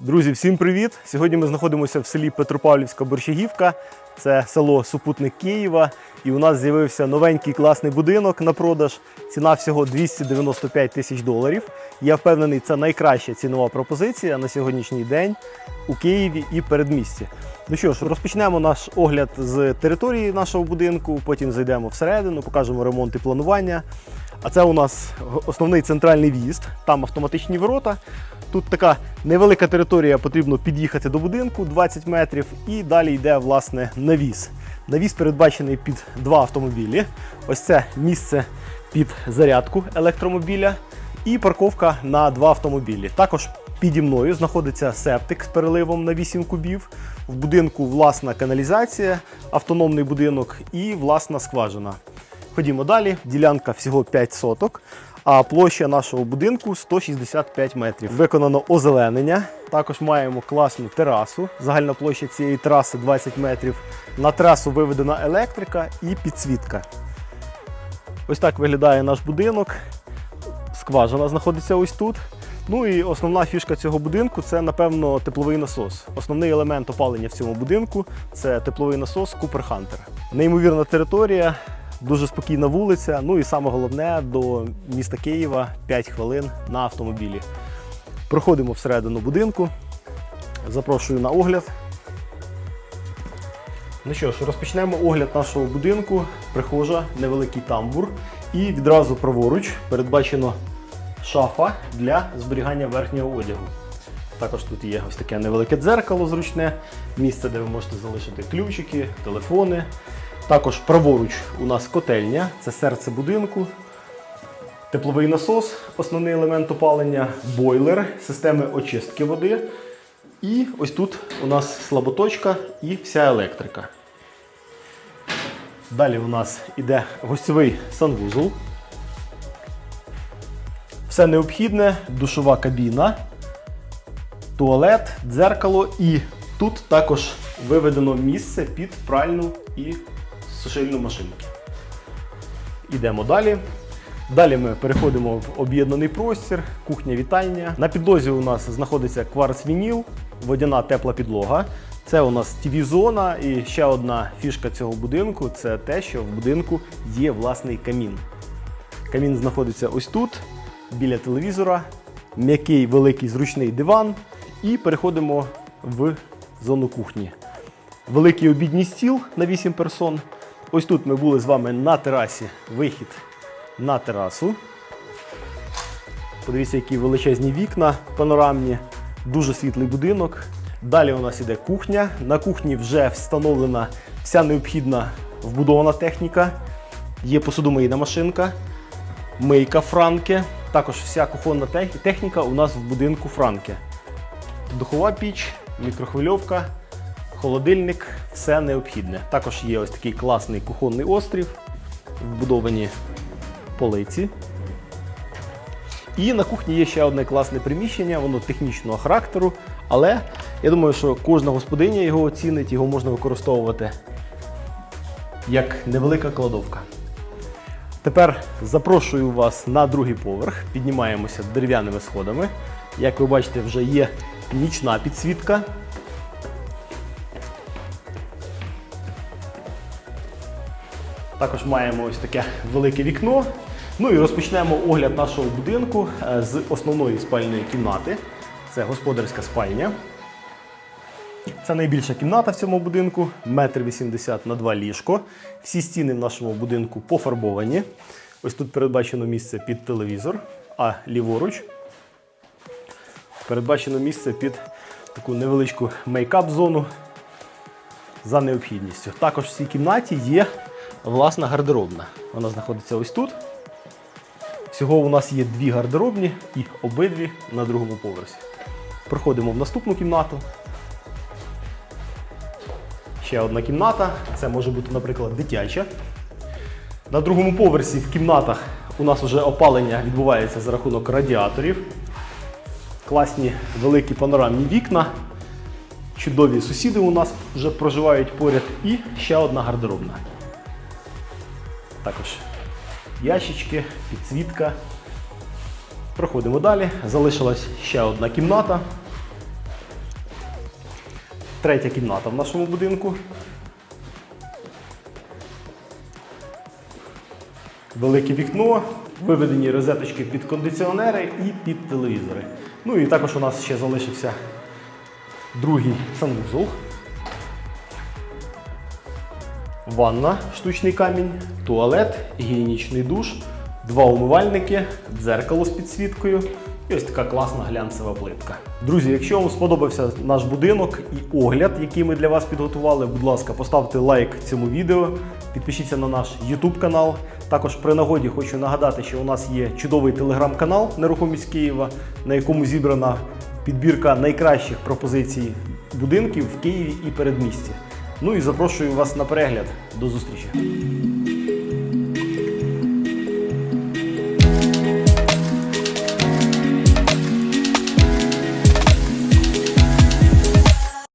Друзі, всім привіт! Сьогодні ми знаходимося в селі Петропавлівська Борщагівка. Це село Супутник Києва. І у нас з'явився новенький класний будинок на продаж. Ціна всього 295 тисяч доларів. Я впевнений, це найкраща цінова пропозиція на сьогоднішній день у Києві і передмісті. Ну що ж, розпочнемо наш огляд з території нашого будинку, потім зайдемо всередину, покажемо ремонт і планування. А це у нас основний центральний в'їзд, там автоматичні ворота. Тут така невелика територія, потрібно під'їхати до будинку 20 метрів, і далі йде власне навіс. Навіс передбачений під два автомобілі. Ось це місце під зарядку електромобіля і парковка на два автомобілі. Також піді мною знаходиться септик з переливом на 8 кубів. В будинку власна каналізація, автономний будинок і власна скважина. Ходімо далі. Ділянка всього 5 соток, а площа нашого будинку 165 метрів. Виконано озеленення. Також маємо класну терасу. Загальна площа цієї траси 20 метрів. На трасу виведена електрика і підсвітка. Ось так виглядає наш будинок. Скважина знаходиться ось тут. Ну і основна фішка цього будинку це, напевно, тепловий насос. Основний елемент опалення в цьому будинку це тепловий насос Cooper Hunter. Неймовірна територія, дуже спокійна вулиця. Ну і саме головне до міста Києва 5 хвилин на автомобілі. Проходимо всередину будинку. Запрошую на огляд. Ну що ж, розпочнемо огляд нашого будинку. Прихожа, невеликий тамбур. І відразу праворуч передбачено шафа для зберігання верхнього одягу. Також тут є ось таке невелике дзеркало зручне, місце, де ви можете залишити ключики, телефони. Також праворуч у нас котельня, це серце будинку. Тепловий насос, основний елемент опалення, бойлер, системи очистки води. І ось тут у нас слаботочка і вся електрика. Далі у нас іде гостьовий санвузол. Все необхідне, душова кабіна, туалет, дзеркало і тут також виведено місце під пральну і сушильну машинки. Йдемо далі. Далі ми переходимо в об'єднаний простір, кухня-вітальня. На підлозі у нас знаходиться кварц-вініл, водяна тепла підлога. Це у нас TV-зона і ще одна фішка цього будинку це те, що в будинку є власний камін. Камін знаходиться ось тут, біля телевізора, м'який великий зручний диван. І переходимо в зону кухні. Великий обідній стіл на 8 персон. Ось тут ми були з вами на терасі. Вихід на терасу. Подивіться, які величезні вікна панорамні, дуже світлий будинок. Далі у нас іде кухня. На кухні вже встановлена вся необхідна вбудована техніка. Є посудомийна машинка, мийка франки. Також вся кухонна техніка у нас в будинку франки. Духова піч, мікрохвильовка, холодильник, все необхідне. Також є ось такий класний кухонний острів, вбудовані полиці. І на кухні є ще одне класне приміщення, воно технічного характеру, але я думаю, що кожна господиня його оцінить, його можна використовувати як невелика кладовка. Тепер запрошую вас на другий поверх, піднімаємося дерев'яними сходами. Як ви бачите, вже є нічна підсвітка. Також маємо ось таке велике вікно. Ну і розпочнемо огляд нашого будинку е, з основної спальної кімнати. Це господарська спальня. Це найбільша кімната в цьому будинку, 1,80 м на 2 ліжко. Всі стіни в нашому будинку пофарбовані. Ось тут передбачено місце під телевізор, а ліворуч передбачено місце під таку невеличку мейкап-зону за необхідністю. Також в цій кімнаті є власна гардеробна. Вона знаходиться ось тут. Всього у нас є дві гардеробні і обидві на другому поверсі. Проходимо в наступну кімнату. Ще одна кімната. Це може бути, наприклад, дитяча. На другому поверсі в кімнатах у нас вже опалення відбувається за рахунок радіаторів. Класні великі панорамні вікна. Чудові сусіди у нас вже проживають поряд. І ще одна гардеробна. Також ящички, підсвітка. Проходимо далі. Залишилась ще одна кімната. третя кімната в нашому будинку. Велике вікно, виведені розеточки під кондиціонери і під телевізори. Ну і також у нас ще залишився другий санвузол. Ванна, штучний камінь, туалет, гігієнічний душ, два умивальники, дзеркало з підсвіткою і ось така класна глянцева плитка. Друзі, якщо вам сподобався наш будинок і огляд, який ми для вас підготували, будь ласка, поставте лайк цьому відео, підпишіться на наш YouTube канал. Також при нагоді хочу нагадати, що у нас є чудовий телеграм-канал Нерухомість Києва, на якому зібрана підбірка найкращих пропозицій будинків в Києві і передмісті. Ну і запрошую вас на перегляд. До зустрічі!